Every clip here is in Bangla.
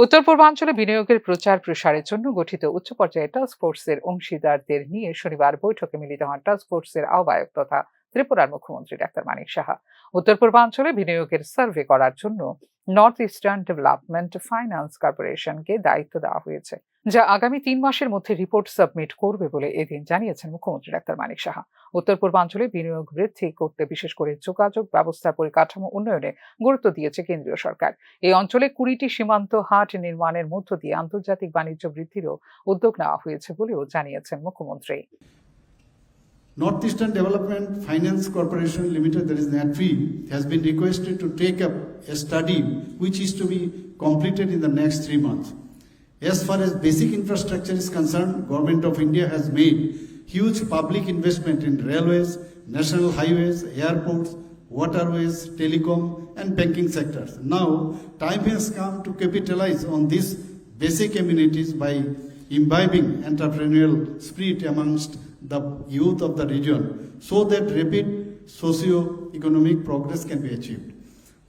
উত্তর পূর্বাঞ্চলে বিনিয়োগের প্রচার প্রসারের জন্য গঠিত উচ্চ পর্যায়ে টাস্ক ফোর্সের অংশীদারদের নিয়ে শনিবার বৈঠকে মিলিত হন টাস্ক ফোর্সের আহ্বায়ক তথা ত্রিপুরার মুখ্যমন্ত্রী ডাক্তার মানিক সাহা। উত্তর পূর্বাঞ্চলে বিনিয়োগের সার্ভে করার জন্য নর্থ ইস্টার্ন ডেভেলপমেন্ট ফাইন্যান্স কর্পোরেশনকে দায়িত্ব দেওয়া হয়েছে, যা আগামী তিন মাসের মধ্যে রিপোর্ট সাবমিট করবে বলে এদিন জানিয়েছেন মুখ্যমন্ত্রী ডাক্তার মানিক সাহা। উত্তর পূর্বাঞ্চলে বিনিয়োগ বৃদ্ধি করতে বিশেষ করে যোগাযোগ ব্যবস্থার পরিকাঠামো উন্নয়নে গুরুত্ব দিয়েছে কেন্দ্রীয় সরকার। এই অঞ্চলে কুড়িটি সীমান্ত হাট নির্মাণের মধ্য দিয়ে আন্তর্জাতিক বাণিজ্য বৃদ্ধিরও উদ্যোগ নেওয়া হয়েছে বলেও জানিয়েছেন মুখ্যমন্ত্রী। Northeastern Development Finance Corporation Limited, that is NATFI, has been requested to take up a study which is to be completed in the next three months. As far as basic infrastructure is concerned, Government of India has made huge public investment in railways, national highways, airports, waterways, telecom, and banking sectors. Now, time has come to capitalize on these basic amenities by imbibing entrepreneurial spirit amongst the youth of the region so that rapid socio-economic progress can be achieved.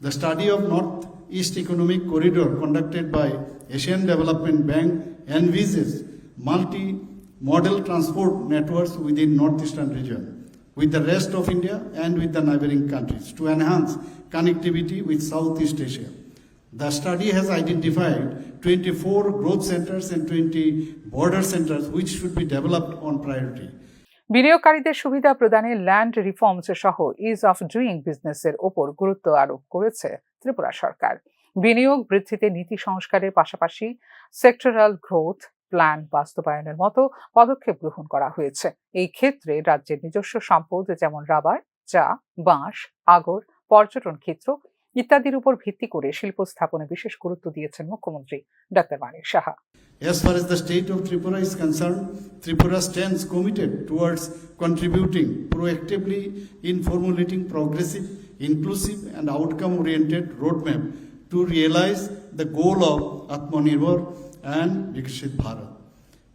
The study of North-East Economic Corridor conducted by Asian Development Bank envisages multi-model transport networks within Northeastern region with the rest of India and with the neighboring countries to enhance connectivity with Southeast Asia. The study has identified 24 growth centers and 20 border centers which should be developed on priority. বিনিয়োগকারীদের সুবিধা প্রদানে ল্যান্ড রিফর্মস সহ ইজ অফ ডুইং বিজনেসের ওপর গুরুত্ব আরোপ করেছে ত্রিপুরা সরকার বিনিয়োগ বৃদ্ধিতে নীতি সংস্কারের পাশাপাশি সেক্টরাল গ্রোথ প্ল্যান বাস্তবায়নের মতো পদক্ষেপ গ্রহণ করা হয়েছে এই ক্ষেত্রে রাজ্যের নিজস্ব সম্পদ যেমন রাবার, চা, বাঁশ, আগর, পর্যটন ক্ষেত্র ইত্যাদির উপর ভিত্তি করে শিল্প স্থাপনে বিশেষ গুরুত্ব দিয়েছেন মুখ্যমন্ত্রী doctor Manik Saha As far as the state of Tripura is concerned, Tripura stands committed towards contributing proactively in formulating progressive, inclusive, and outcome oriented roadmap to realize the goal of Atmanirbhar and Viksit Bharat.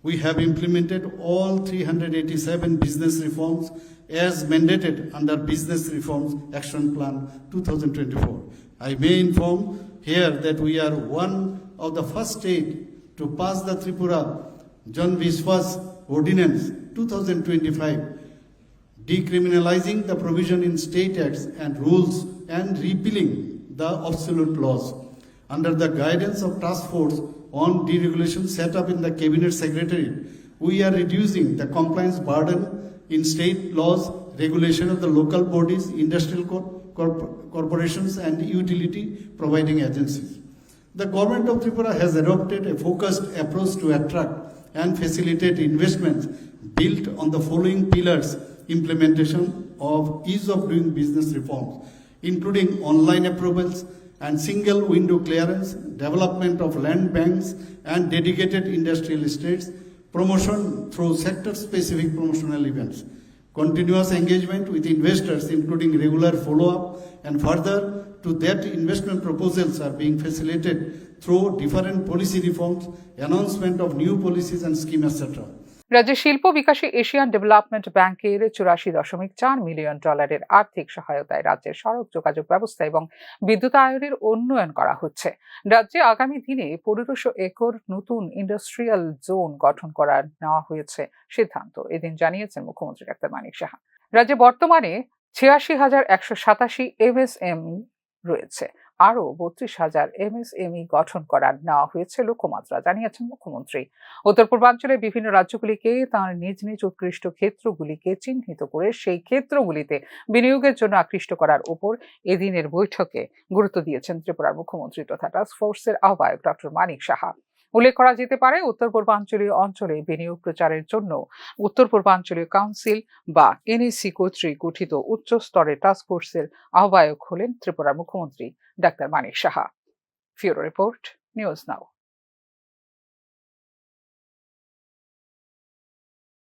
We have implemented all 387 business reforms as mandated under Business Reforms Action Plan 2024. I may inform here that we are one of the first state to pass the Tripura Jan Vishwas Ordinance 2025 decriminalizing the provision in state acts and rules and repealing the obsolete laws. Under the guidance of task force on deregulation set up in the cabinet secretariat, we are reducing the compliance burden in state laws, regulation of the local bodies, industrial cor- corp- corporations and utility providing agencies. The government of Tripura has adopted a focused approach to attract and facilitate investments built on the following pillars implementation of ease of doing business reforms, including online approvals and single window clearance, development of land banks and dedicated industrial estates, promotion through sector specific promotional events, continuous engagement with investors, including regular follow up, and further to that investment proposals are being facilitated through different policy reforms, announcement of new policies and schemes, etc. রাজ্যের শিল্প বিকাশে এশিয়ান ডেভেলপমেন্ট ব্যাংকের চুরাশি দশমিক চার মিলিয়ন ডলারের আর্থিক সহায়তায় রাজ্যের সড়ক যোগাযোগ ব্যবস্থা এবং বিদ্যুতায়নের উন্নয়ন করা হচ্ছে। রাজ্যে আগামী দিনে পনেরোশো একর নতুন ইন্ডাস্ট্রিয়াল জোন গঠন করার নেওয়া হয়েছে সিদ্ধান্ত, এদিন জানিয়েছেন মুখ্যমন্ত্রী ডাক্তার মানিক সাহা। রাজ্যে বর্তমানে ছিয়াশি হাজার একশো সাতাশি এমএসএমই রয়েছে। আরও বত্রিশ হাজার এমএসএমই গঠন করার নেওয়া হয়েছে লক্ষ্যমাত্রা জানিয়েছেন মুখ্যমন্ত্রী। উত্তর পূর্বাঞ্চলের বিভিন্ন রাজ্যগুলিকে তার নিজ নিজ উৎকৃষ্ট ক্ষেত্রগুলিকে চিহ্নিত করে সেই ক্ষেত্রগুলিতে বিনিয়োগের জন্য আকৃষ্ট করার উপর এদিনের বৈঠকে গুরুত্ব দিয়েছেন ত্রিপুরার মুখ্যমন্ত্রী তথা টাস্ক ফোর্সের আহ্বায়ক ডক্টর মানিক সাহা। উল্লেখ করা যেতে পারে উত্তর পূর্বাঞ্চলীয় অঞ্চলে বিনিয়োগ প্রচারের জন্য। উত্তর পূর্বাঞ্চলীয় কাউন্সিল বা এনএসি কর্তৃক গঠিত উচ্চ স্তরের টাস্ক ফোর্সের আহ্বায়ক হলেন ত্রিপুরার মুখ্যমন্ত্রী doctor Manik Saha. Bureau report, news now.